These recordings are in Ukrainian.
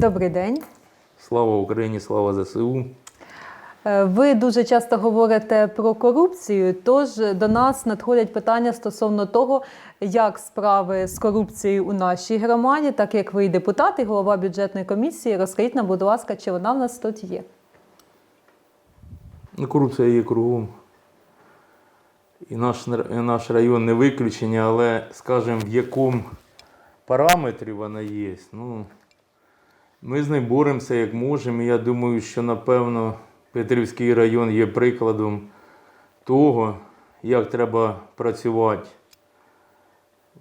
Добрий день. Слава Україні, слава ЗСУ. Е, Ви дуже часто говорите про корупцію, тож до нас надходять питання стосовно того, як справи з корупцією у нашій громаді, так як ви і депутат, і голова бюджетної комісії. Розкажіть нам, будь ласка, чи вона в нас тут є? Ну, корупція є кругом. І наш, і наш район не виключення, але, скажімо, в якому параметрі вона є. Ну, ми з нею боремося як можемо. І я думаю, що, напевно, Петрівський район є прикладом того, як треба працювати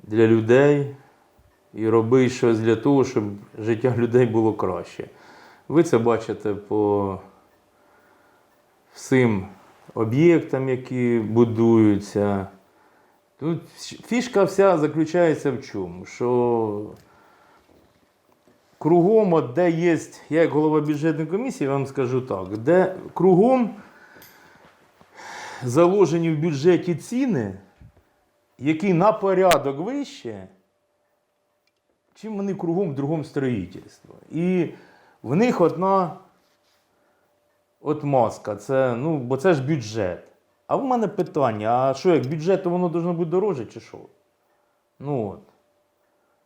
для людей і робити щось для того, щоб життя людей було краще. Ви це бачите по всім об'єктам, які будуються. Тут фішка вся заключається в чому? Що кругом, от де є, я як голова бюджетної комісії вам скажу так, де кругом заложені в бюджеті ціни, які на порядок вище, чим вони кругом в другому строїтельстві. І в них одна От маска, це, ну, бо це ж бюджет. А в мене питання: а що, як бюджет, то воно должно бути дороже, чи що? Ну от.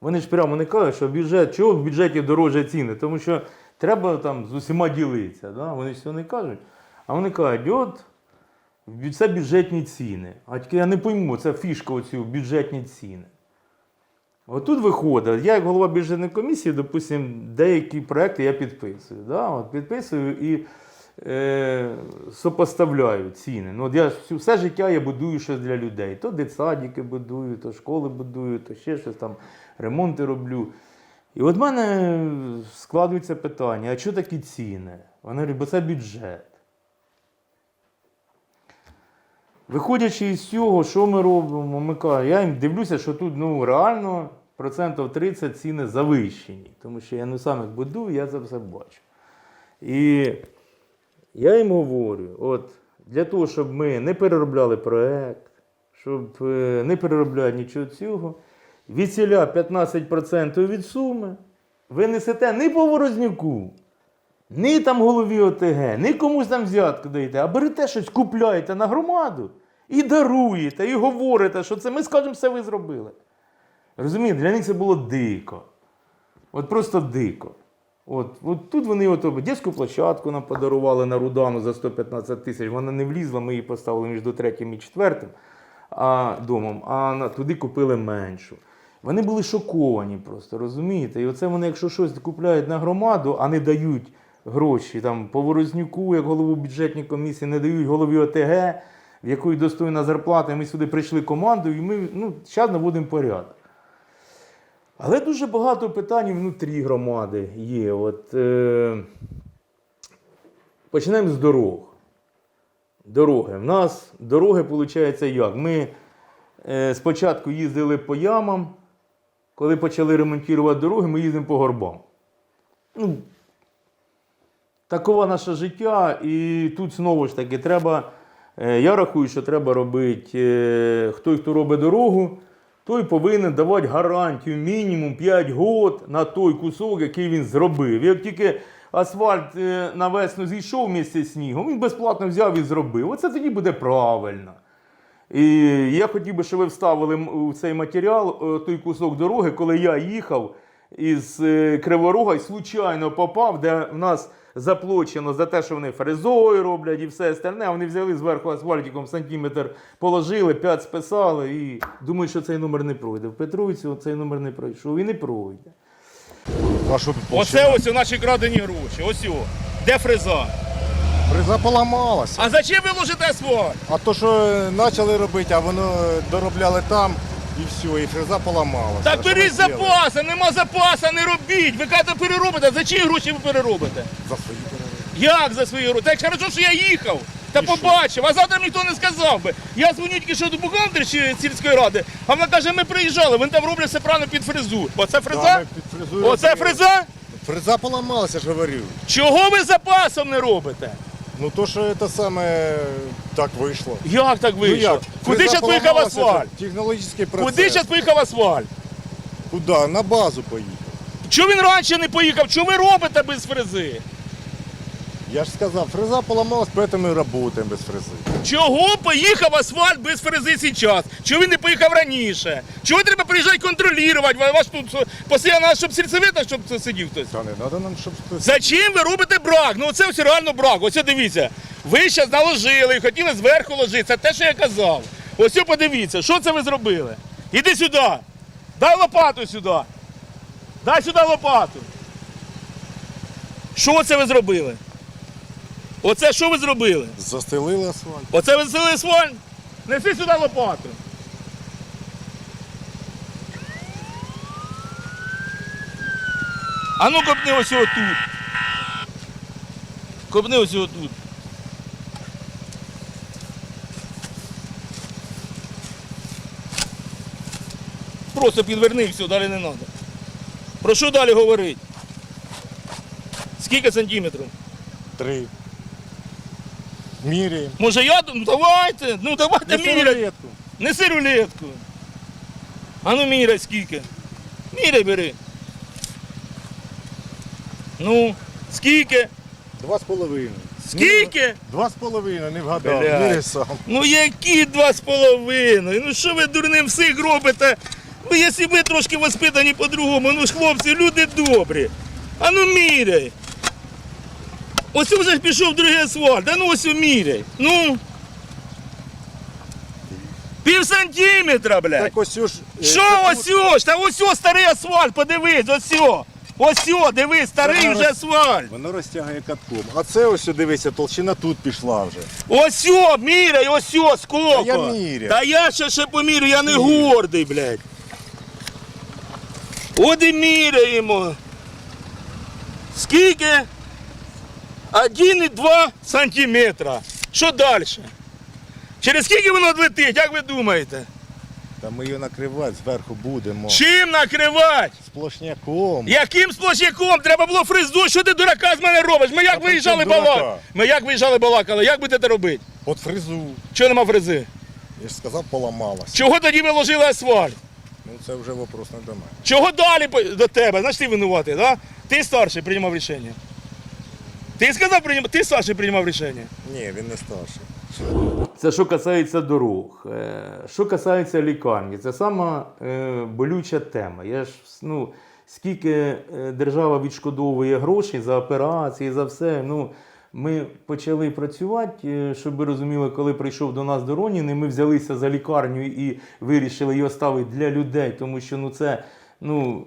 Вони ж прямо не кажуть, що бюджет, чого в бюджеті дорожчі ціни? Тому що треба там з усіма ділитися. Да? Вони ж цього не кажуть. А вони кажуть, от це бюджетні ціни. А я не пойму, це фішка оці бюджетні ціни. Отут виходить, я як голова бюджетної комісії, допустимо, деякі проекти я підписую. Да? От підписую і е, сопоставляю ціни. Ну, от я все життя я будую щось для людей. То дитсадики будую, то школи будую, то ще щось там, ремонти роблю. І от в мене складується питання: а що такі ціни? Вони говорять, бо це бюджет. Виходячи із цього, що ми робимо? Ми кажемо, я їм дивлюся, що тут ну, реально процентів 30 ціни завищені. Тому що я не сам їх будую, я це все бачу. І я їм говорю: от для того, щоб ми не переробляли проект, щоб е, не переробляти нічого цього, відсіля 15% від суми ви несете не по Ворознюку, ні там голові ОТГ, ні комусь там взятку даєте, а берете щось, купляєте на громаду і даруєте, і говорите, що це ми скажемо, все ви зробили. Розумієте, для них це було дико. От просто дико. От, от тут вони от, дитячу площадку нам подарували на Рудану за 115 тисяч. Вона не влізла, ми її поставили між третім і четвертим а, домом, а на, туди купили меншу. Вони були шоковані просто, розумієте? І оце вони, якщо щось купляють на громаду, а не дають гроші там, по Ворознюку, як голову бюджетної комісії, не дають голові ОТГ, в якої достойна зарплата, ми сюди прийшли командою, і ми ну, зараз наводимо порядок. Але дуже багато питань внутрі громади є. От, е, почнемо з дорог. Дороги. В нас дороги, виходить, як? Ми е, спочатку їздили по ямам, коли почали ремонтувати дороги, ми їздимо по горбам. Ну, такове наше життя, і тут знову ж таки треба. е, Я рахую, що треба робити, е, хто хто робить дорогу, той повинен давати гарантію мінімум 5 років на той кусок, який він зробив. Як тільки асфальт е, на весну зійшов місце з снігом, він безплатно взяв і зробив. Оце тоді буде правильно. І я хотів би, щоб ви вставили у цей матеріал е, той кусок дороги, коли я їхав із е, Криворога і случайно попав, де в нас заплачено за те, що вони фрезою роблять і все остальне, а вони взяли зверху асфальтиком сантиметр, положили, 5 списали і думаю, що цей номер не пройде. В Петровці цей номер не пройшов і не пройде. А що тут Оце ось у наші крадені гроші. Ось о. Де фреза? Фреза поламалася. А зачем ви ложите асфальт? А то, що почали робити, а воно доробляли там і все, і фреза поламалася. Так беріть ви запаса, нема запаса, не робіть. Ви кажете, переробите. За чиї гроші ви переробите? За свої переробили. Як за свої гроші? Так хорошо, що я їхав. Та І що? побачив, а завтра ніхто не сказав би. Я дзвоню тільки що до бухгалтерші сільської ради, а вона каже, ми приїжджали, вони там роблять все правильно під фрезу. Оце фреза? під фрезою Оце робили. фреза? Фреза поламалася, ж говорю. Чого ви запасом не робите? Ну то, що це саме так вийшло. Як так Ну як? Куди зараз поїхав поламалася, асфальт? Технологічний процес. Куди зараз поїхав асфальт? Куди? На базу поїхав. Чому він раніше не поїхав? Що ви робите без фрези? Я ж сказав, фреза поламалась, поэтому і працюємо без фрези. Чого поїхав асфальт без фрези зараз? Чого він не поїхав раніше? Чого треба приїжджати контролювати? Ваш тут постійно, щоб сільцевита, щоб це сидів хтось. Та не треба нам, щоб хтось. Зачем ви робите брак? Ну це ось реально брак. Ось дивіться. Ви зараз наложили і хотіли зверху ложити. Це те, що я казав. Ось подивіться, що це ви зробили? Іди сюди. Дай лопату сюди. Дай сюди лопату. Що це ви зробили? Оце що ви зробили? Застелили асфальт. Оце ви зробили сваль? Неси сюди лопату. А ну копни ось його тут. Копни ось його тут. Просто підверни і все, далі не треба. Про що далі говорити? Скільки сантиметрів? Три. Міряємо. Може я? Ну давайте, ну давайте Неси міряти. рулетку. Неси рулетку. А ну міряй скільки. Міряй бери. Ну, скільки? Два з половиною. Скільки? Два з половиною, не вгадав. Блядь. Міряй сам. Ну які два з половиною? Ну що ви дурним всіх робите? Ну якщо ви трошки воспитані по-другому, ну ж хлопці, люди добрі. А ну міряй. Ось вже пішов другий асфальт, а ну ось міряй. Ну. Пів сантиметра, блядь. Так ось ж. е, Що ось ось? Та ось ось старий асфальт, подивись, ось ось. Ось ось, дивись, старий вже асфальт. Воно розтягує катком. А це ось, дивися, толщина тут пішла вже. Ось ось, міряй, ось ось, сколько. Та я міряю. Та я ще ще помірю, я не гордий, блядь. От і міряємо. Скільки? 1,2 сантиметра. Що далі? Через скільки воно летить, як ви думаєте? Та ми її накривати зверху будемо. Чим накривати? Сплошняком. Яким сплошняком? Треба було фрезу. Що ти дурака з мене робиш? Ми як при виїжджали чому дурака? балакали? Ми як виїжджали балакали? Як будете робити? От фрезу. Чого нема фрези? Я ж сказав, поламалась. Чого тоді ви ложили асфальт? Ну це вже вопрос не до мене. Чого далі по- до тебе? Значить ти винуватий, да? Ти старший приймав рішення. Ти сказав, прийм- ти старший приймав рішення. Ні, він не старший. Це що касається дорог. Е, Що касається лікарні, це сама е, болюча тема. Я ж, ну, скільки е, держава відшкодовує грошей за операції, за все. Ну, ми почали працювати, щоб ви розуміли, коли прийшов до нас Доронін, ми взялися за лікарню і вирішили її оставити для людей, тому що ну, це. Ну,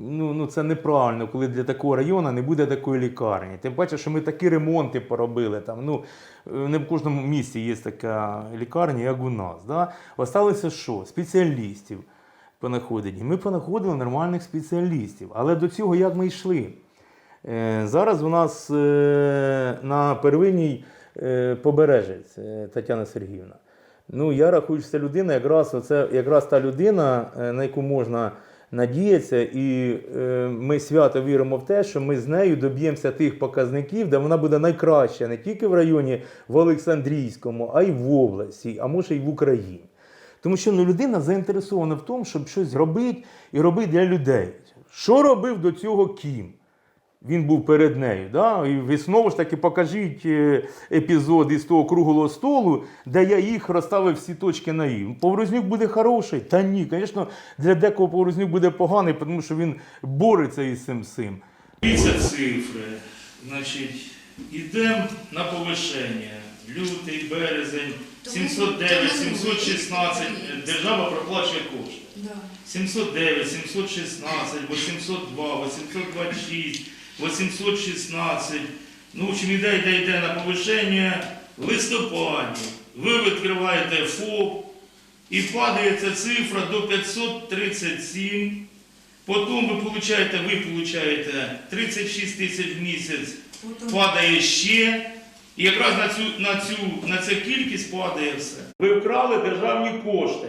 ну, ну це неправильно, коли для такого району не буде такої лікарні. Тим паче, що ми такі ремонти поробили. Там, ну, е, не в кожному місті є така лікарня, як у нас. Да? Осталося що? Спеціалістів понаходені. Ми понаходили нормальних спеціалістів. Але до цього як ми йшли? Е, Зараз у нас е, на первинній побережець Тетяна Сергіївна. Ну, я рахую, що це людина, якраз, оце, якраз та людина, на яку можна надіятися, і е, ми свято віримо в те, що ми з нею доб'ємося тих показників, де вона буде найкраща не тільки в районі в Олександрійському, а й в області, а може й в Україні. Тому що ну, людина заінтересована в тому, щоб щось робити і робити для людей. Що робив до цього Кім? Він був перед нею. Да? І ви знову ж таки покажіть е, епізод із того круглого столу, де я їх розставив всі точки на «і». Поворознюк буде хороший? Та ні, звісно, для декого Поворознюк буде поганий, тому що він бореться із цим всім. Дивіться цифри. Значить, йдемо на повишення. Лютий, березень, 709, 716. Держава проплачує кошти. Да. 709, 716, 802, 826, 816. Ну, в общем, йде, йде, йде на повищення в листопаді. Ви відкриваєте ФОП і падає ця цифра до 537. Потім ви получаєте, ви получаєте 36 тисяч в місяць, падає ще. І якраз на цю, на цю, на цю кількість падає все. Ви вкрали державні кошти.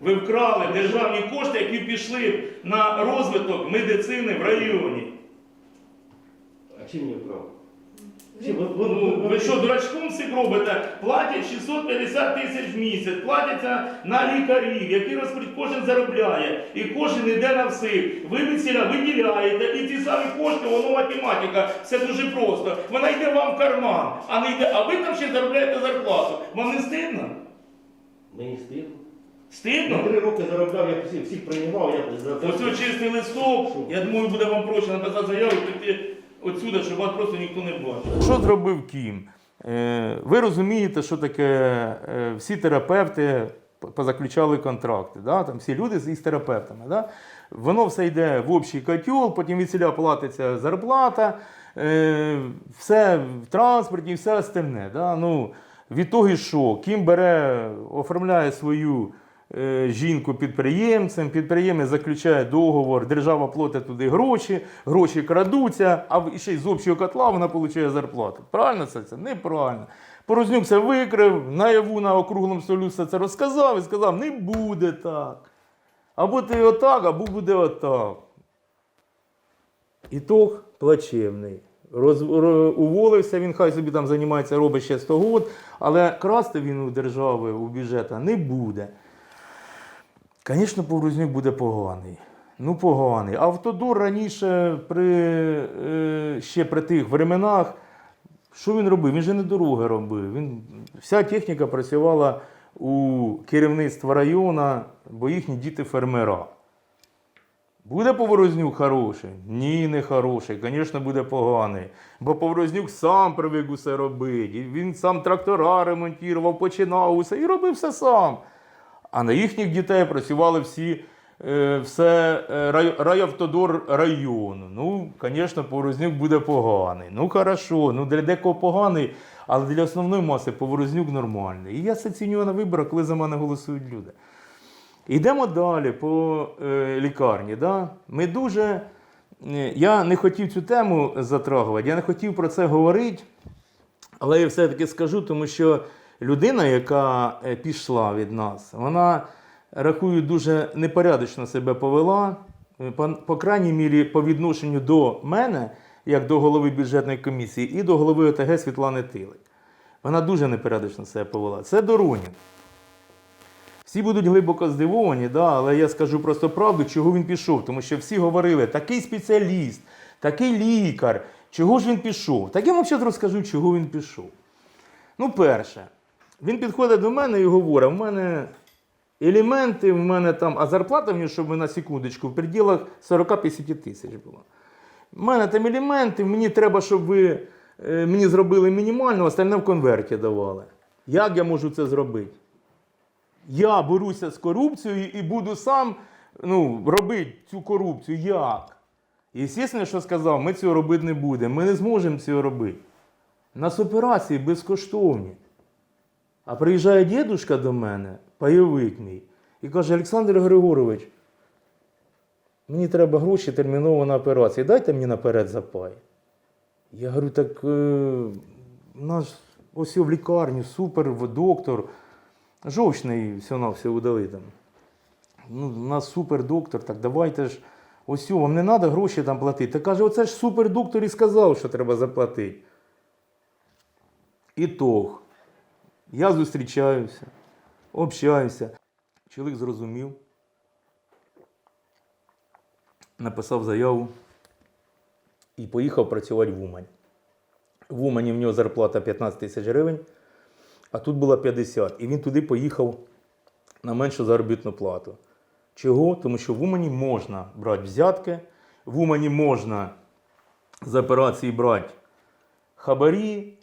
Ви вкрали державні кошти, які пішли на розвиток медицини в районі. А чим я ви- ви- Ну, ви що, дурачком всіх робите? Платять 650 тисяч в місяць, платяться на лікарів, які розповідь кожен заробляє, і кожен йде на всіх. Ви від ціля виділяєте, і ті самі кошти, воно математика, все дуже просто. Вона йде вам в карман, а не йде, а ви там ще заробляєте зарплату. Вам не стидно? Мені стидно. На Стидно? три роки заробляв, я всіх, всіх приймав, я за Ось цей чистий листок, я думаю, буде вам проще написати заяву і піти отсюди, щоб вас просто ніхто не бачив. Що зробив Кім? Е, Ви розумієте, що таке е, всі терапевти п- позаключали контракти, да? там всі люди з із терапевтами. Да? Воно все йде в общий котел, потім від селя платиться зарплата, е, все в транспорті все остальне. Да? Ну, від того, що Кім бере, оформляє свою жінку підприємцем, підприємець заключає договор, держава платить туди гроші, гроші крадуться, а ще й з общого котла вона отримує зарплату. Правильно це? Це неправильно. Порознюк це викрив, наяву на округлому столі все це розказав і сказав, не буде так. Або ти отак, або буде отак. Ітог плачевний. Роз, уволився, він хай собі там займається, робить ще 100 год, але красти він у держави, у бюджета не буде. Звісно, Поврознюк буде поганий. Ну, поганий. Автодор раніше при, е, ще при тих временах, що він робив? Він же не дороги робив. Він, вся техніка працювала у керівництва району, бо їхні діти фермера. Буде Поворознюк хороший? Ні, не хороший. Звісно, буде поганий. Бо Поворознюк сам привик усе робити. Він сам трактора ремонтував, починав усе і робив все сам. А на їхніх дітей працювали всі, е, все е, рай, райавтодор району. Ну, звісно, Поворознюк буде поганий. Ну, хорошо, ну для декого поганий, але для основної маси Поворознюк нормальний. І я це ціню на виборах, коли за мене голосують люди. Йдемо далі по е, лікарні. Да? Ми дуже. е, Я не хотів цю тему затрагувати, я не хотів про це говорити, але я все-таки скажу, тому що людина, яка е, пішла від нас, вона, рахую, дуже непорядочно себе повела, е, по, по крайній мірі, по відношенню до мене, як до голови бюджетної комісії, і до голови ОТГ Світлани Тилик. Вона дуже непорядочно себе повела. Це Доронін. Всі будуть глибоко здивовані, да, але я скажу просто правду, чого він пішов. Тому що всі говорили, такий спеціаліст, такий лікар, чого ж він пішов? Так я вам зараз розкажу, чого він пішов. Ну, перше, він підходить до мене і говорить: у мене елементи, в мене там, а зарплата в нього, щоб на секундочку, в пределах 40-50 тисяч була. У мене там елементи, мені треба, щоб ви е, мені зробили мінімально, остальне в конверті давали. Як я можу це зробити? Я борюся з корупцією і буду сам ну, робити цю корупцію. Як? І звісно, що сказав, ми цього робити не будемо. Ми не зможемо цього робити. Нас операції безкоштовні. А приїжджає дідушка до мене, пайовик мій, і каже: Олександр Григорович, мені треба гроші терміново на операцію. Дайте мені наперед запай. Я говорю, так е, у нас ось в лікарні, супер доктор. Жовчний все на все удали там. Ну, у нас супер доктор, так давайте ж. Ось вам не треба гроші там платити. Та каже, оце ж супер доктор і сказав, що треба заплатити. Ітог. Я зустрічаюся, общаюся. Чоловік зрозумів, написав заяву і поїхав працювати в Умань. В Умані в нього зарплата 15 тисяч гривень, а тут була 50. І він туди поїхав на меншу заробітну плату. Чого? Тому що в Умані можна брати взятки, в Умані можна з операції брати хабарі.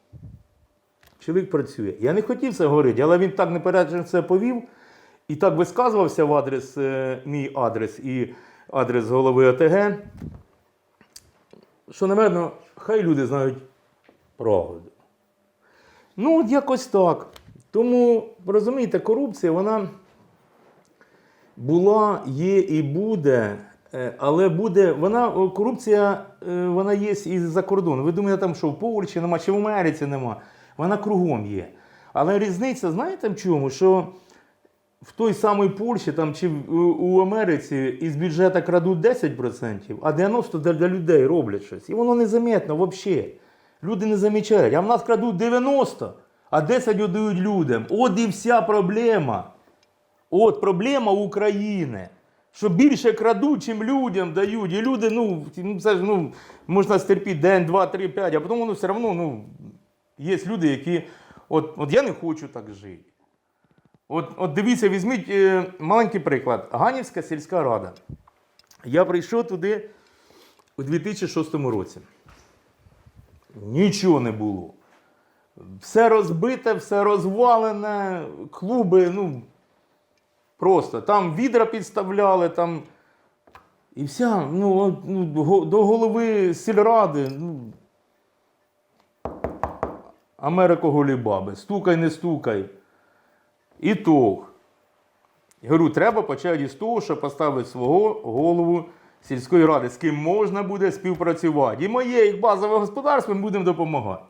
Чоловік працює. Я не хотів це говорити, але він так непереджено це повів і так висказувався в адрес, е, мій адрес і адрес голови ОТГ, що, напевно, хай люди знають правду. Ну, от якось так. Тому, розумієте, корупція, вона була, є і буде. е, Але буде, вона, корупція, е, вона є і за кордону. Ви думаєте, там що в Польщі нема, чи в Америці нема. Вона кругом є. Але різниця, знаєте в чому? Що в той самій Польщі там, чи у, Америці із бюджету крадуть 10%, а 90% для, людей роблять щось. І воно незаметно взагалі. Люди не замічають. А в нас крадуть 90%, а 10% віддають людям. От і вся проблема. От проблема України. Що більше крадуть, чим людям дають. І люди, ну це ж ну, можна стерпіти день, два, три, п'ять, а потім воно все одно, ну, є люди, які. От, от я не хочу так жити. От, от дивіться, візьміть е, маленький приклад. Ганівська сільська рада. Я прийшов туди у 2006 році. Нічого не було. Все розбите, все розвалене, клуби, ну, просто там відра підставляли, там. І вся, ну, от, ну до голови сільради, ну. Америко голібаби, стукай, не стукай. І тог. Я говорю, треба почати із того, що поставити свого голову сільської ради, з ким можна буде співпрацювати. І моє, як базове господарство, ми будемо допомагати.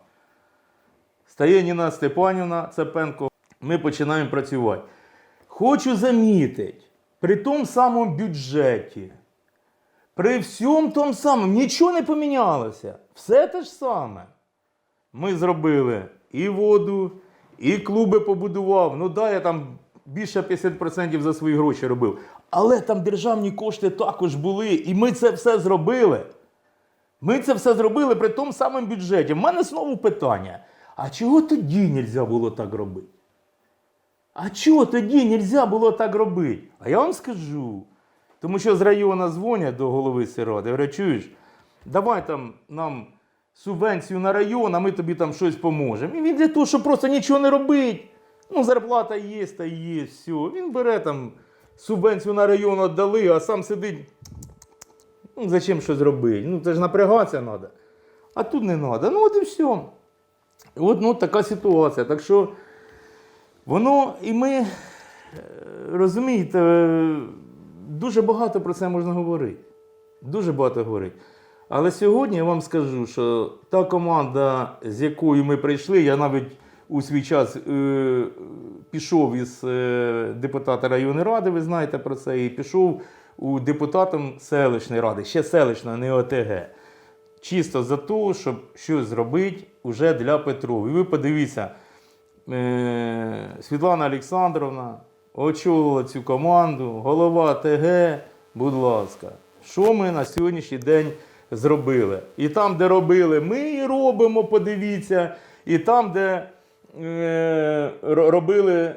Стає Ніна Степанівна Цепенко, ми починаємо працювати. Хочу замітити, при тому самому бюджеті, при всьому тому самому, нічого не помінялося. Все те ж саме. Ми зробили і воду, і клуби побудував. Ну да, я там більше 50% за свої гроші робив. Але там державні кошти також були, і ми це все зробили. Ми це все зробили при тому самому бюджеті. У мене знову питання: а чого тоді не можна було так робити? А чого тоді не можна було так робити? А я вам скажу. Тому що з району дзвонять до голови сільради, говорять, чуєш, давай там нам субвенцію на район, а ми тобі там щось поможемо. І він для того, щоб просто нічого не робить. Ну, зарплата є, та є, все. Він бере там субвенцію на район віддали, а сам сидить. Ну, зачем щось робити? Ну, це ж напрягатися треба. А тут не треба. Ну, от і все. От ну, така ситуація. Так що воно і ми, е, розумієте, е, дуже багато про це можна говорити. Дуже багато говорити. Але сьогодні я вам скажу, що та команда, з якою ми прийшли, я навіть у свій час е, пішов із е, депутата районної ради, ви знаєте про це, і пішов у депутатом селищної ради, ще селищної, не ОТГ. Чисто за те, щоб щось зробити уже для Петрова. І ви подивіться, е, Світлана Олександровна очолила цю команду, голова ТГ, будь ласка, що ми на сьогоднішній день зробили? І там, де робили, ми і робимо, подивіться, і там, де е, робили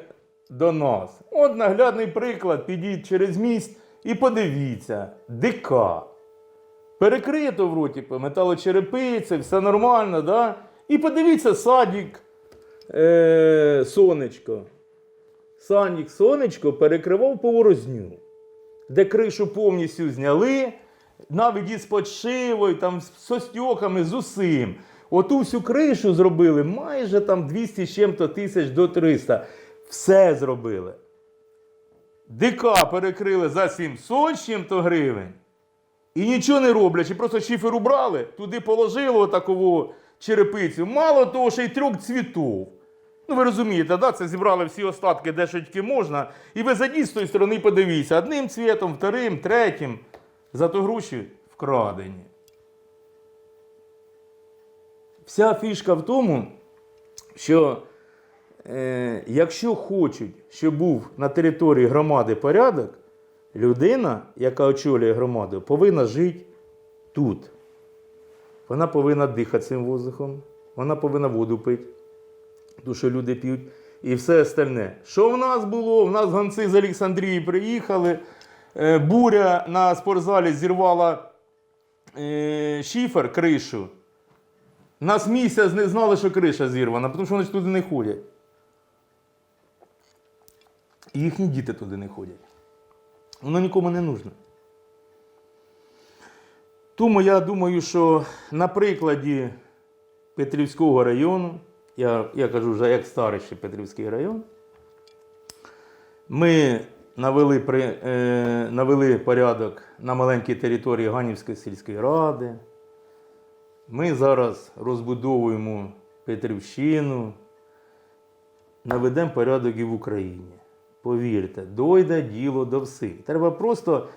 до нас. От наглядний приклад, підіть через міст і подивіться, ДК. Перекрито вроді по металочерепиці, все нормально, да? І подивіться садик е, сонечко. Садик сонечко перекривав поворозню, де кришу повністю зняли, навіть із подшивою, там, з состьохами, з усім. Оту всю кришу зробили майже там 200 з чим-то тисяч до 300. Все зробили. ДК перекрили за 700 з чим-то гривень. І нічого не роблячи, просто шифер убрали, туди положили отакову черепицю. Мало того, ще й трьох цвітів. Ну, ви розумієте, да? це зібрали всі остатки, де що тільки можна. І ви з тої сторони подивіться. Одним цвітом, вторим, третім. Зато гроші вкрадені. Вся фішка в тому, що е, якщо хочуть, щоб був на території громади порядок, людина, яка очолює громаду, повинна жити тут. Вона повинна дихати цим воздухом, вона повинна воду пити, тому що люди п'ють, і все остальне. Що в нас було? В нас гонці з Олександрії приїхали, буря на спортзалі зірвала е, шифер, кришу. Нас місяць не знали, що криша зірвана, тому що вони ж туди не ходять. Їхні діти туди не ходять. Воно нікому не нужно. Тому я думаю, що на прикладі Петрівського району, я, я кажу вже як старий Петрівський район, ми навели, при, е, навели порядок на маленькій території Ганівської сільської ради. Ми зараз розбудовуємо Петрівщину, наведемо порядок і в Україні. Повірте, дойде діло до всіх. Треба просто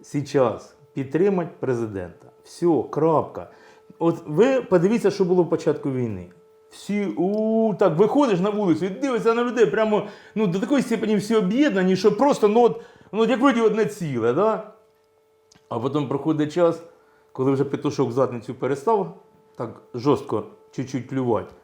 зараз підтримати президента. Все, крапка. от ви подивіться, що було в початку війни. Всі у так виходиш на вулицю і дивишся на людей прямо ну, до такої степені всі об'єднані, що просто ну, от, ну, як вроді одне ціле. Да? А потім проходить час, коли вже петушок задницю перестав так жорстко чуть-чуть клювати.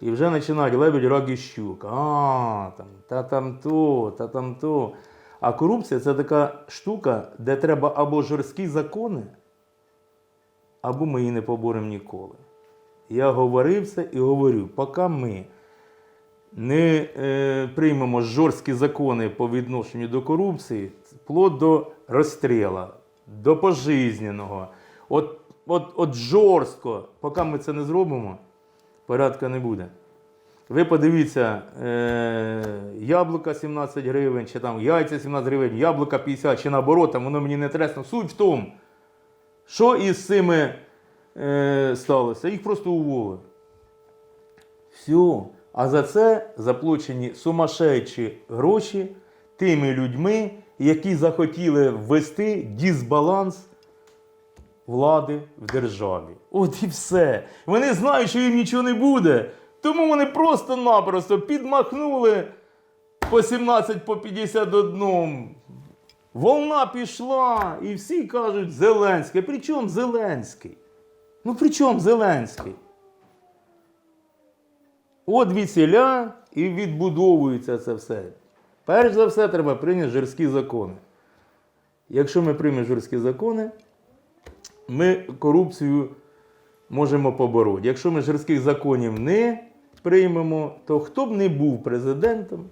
І вже починають лебідь, рак і щука. А, там, та там то, та там то. А корупція це така штука, де треба або жорсткі закони, або ми її не поборемо ніколи. Я говорив це і говорю, поки ми не е, приймемо жорсткі закони по відношенню до корупції, вплоть до розстріла, до пожизненого, от, от, от жорстко, поки ми це не зробимо, порядка не буде. Ви подивіться, е, яблука 17 гривень, чи там яйця 17 гривень, яблука 50, чи наоборот, там воно мені не тресно. Суть в тому, що із цими е, сталося? Їх просто уволили. Все. А за це заплачені сумасшедші гроші тими людьми, які захотіли ввести дисбаланс влади в державі. От і все. Вони знають, що їм нічого не буде. Тому вони просто-напросто підмахнули по 17 по 51. Волна пішла, і всі кажуть Зеленський. При чому Зеленський? Ну при чому Зеленський? От весіля і відбудовується це все. Перш за все, треба прийняти жорсткі закони. Якщо ми приймемо жорсткі закони, ми корупцію можемо побороти. Якщо ми жорстких законів не приймемо, то хто б не був президентом,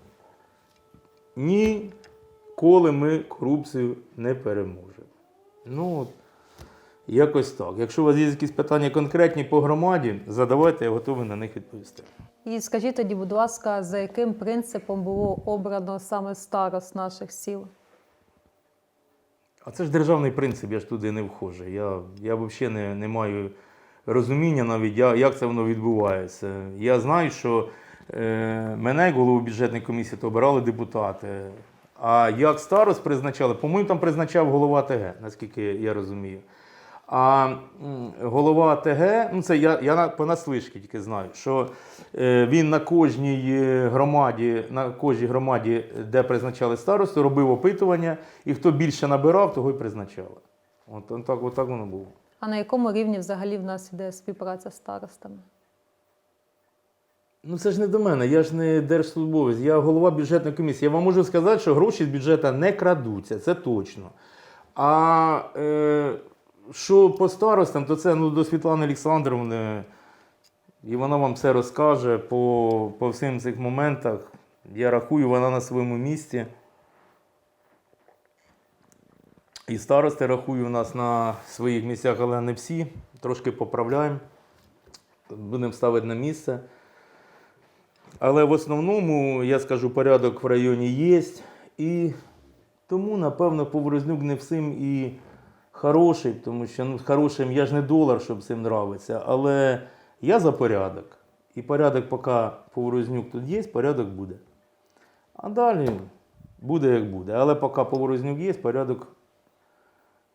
ніколи ми корупцію не переможемо. Ну, якось так. Якщо у вас є якісь питання конкретні по громаді, задавайте, я готовий на них відповісти. І скажіть тоді, будь ласка, за яким принципом було обрано саме старост наших сіл? А це ж державний принцип, я ж туди не входжу. Я, я взагалі не, не маю розуміння навіть, я- як це воно відбувається. Я знаю, що е, мене, як голову бюджетної комісії, то обирали депутати. А як старост призначали, по-моєму, там призначав голова ТГ, наскільки я розумію. А голова ТГ, ну це я, я на, понаслишки тільки знаю, що е, він на кожній е, громаді, на кожній громаді, де призначали старосту, робив опитування, і хто більше набирав, того й призначали. От, от, так, от так воно було. А на якому рівні взагалі в нас іде співпраця з старостами? Ну це ж не до мене, я ж не держслужбовець, я голова бюджетної комісії. Я вам можу сказати, що гроші з бюджету не крадуться, це точно. А е, що по старостам, то це ну, до Світлани Олександровни, і вона вам все розкаже по, по всім цих моментах. Я рахую, вона на своєму місці. І старости рахую у нас на своїх місцях, але не всі. Трошки поправляємо. Будемо ставити на місце. Але в основному, я скажу, порядок в районі є. І тому, напевно, Поворознюк не всім і хороший, тому що ну, хорошим я ж не долар, щоб всім нравиться. Але я за порядок. І порядок, поки Поворознюк тут є, порядок буде. А далі буде як буде. Але поки Поворознюк є, порядок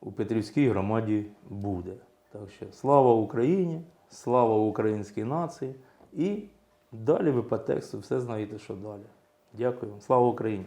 у Петрівській громаді буде. Так що слава Україні, слава українській нації і далі ви по тексту все знаєте, що далі. Дякую вам. Слава Україні!